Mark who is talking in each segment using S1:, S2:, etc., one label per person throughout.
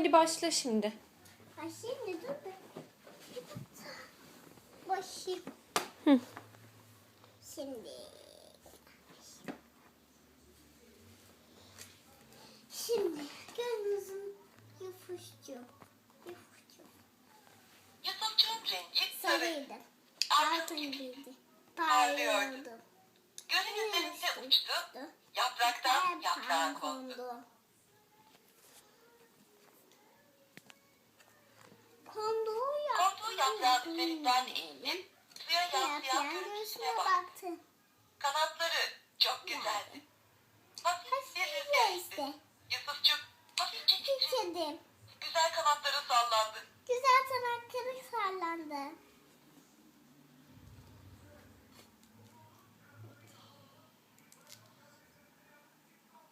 S1: Hadi başla şimdi.
S2: Ay şimdi dur be. Başım.
S1: Hı.
S2: Şimdi. Şimdi gözümüzün yapışçı. Yapışçı.
S3: Yusufçuğun rengi sarı.
S2: Sarıydı.
S3: Altın
S2: Altın
S3: gibi.
S2: gibiydi.
S3: Parlıyordu. Gönül üzerinde uçtu. Yapraktan yaprağa
S2: Yaprağa
S3: kondu. Yansıyan
S2: yaprayan
S3: görüntüsüne
S2: göğsüne
S3: bak.
S2: baktı.
S3: Kanatları çok güzeldi. Hafif bir rüzgar
S2: esti.
S3: Yusufçuk hafifçe titredi. Güzel kanatları sallandı.
S2: Güzel tırnakları sallandı.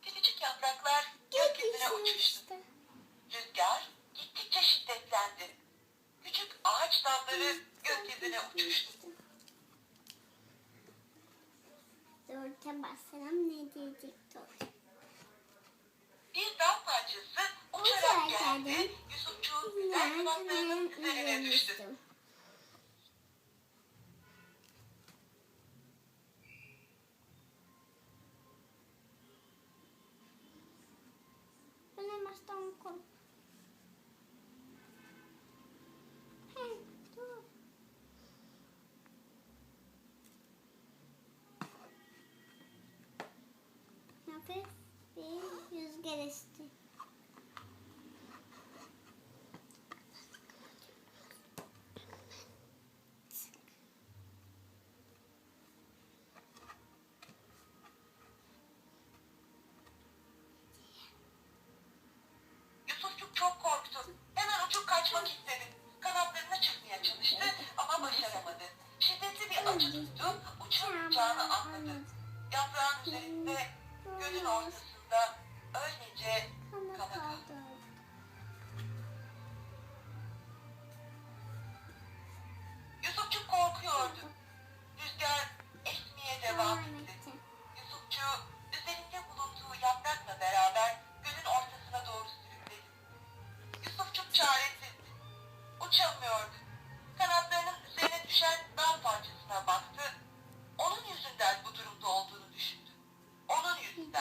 S3: Küçücük yapraklar Gökyüzüne uçuştu.
S2: uçtu.
S3: Rüzgar gittikçe şiddetlendi. Küçük ağaç dalları
S2: Dörtte basarım ne diyecekti o?
S3: Bir dal parçası uçarak geldi. Yusufçuğun güzel kanatlarının üzerine düştü.
S2: üzülmüştüm. Ben elmastan Hafif bir rüzgar esti.
S3: Çok korktu. Hemen uçup kaçmak istedi. Kanatlarına çıkmaya çalıştı ama başaramadı. Şiddetli bir acı tuttu. Uçamayacağını anladı. Yaprağın üzerinde,
S2: uçamıyordu.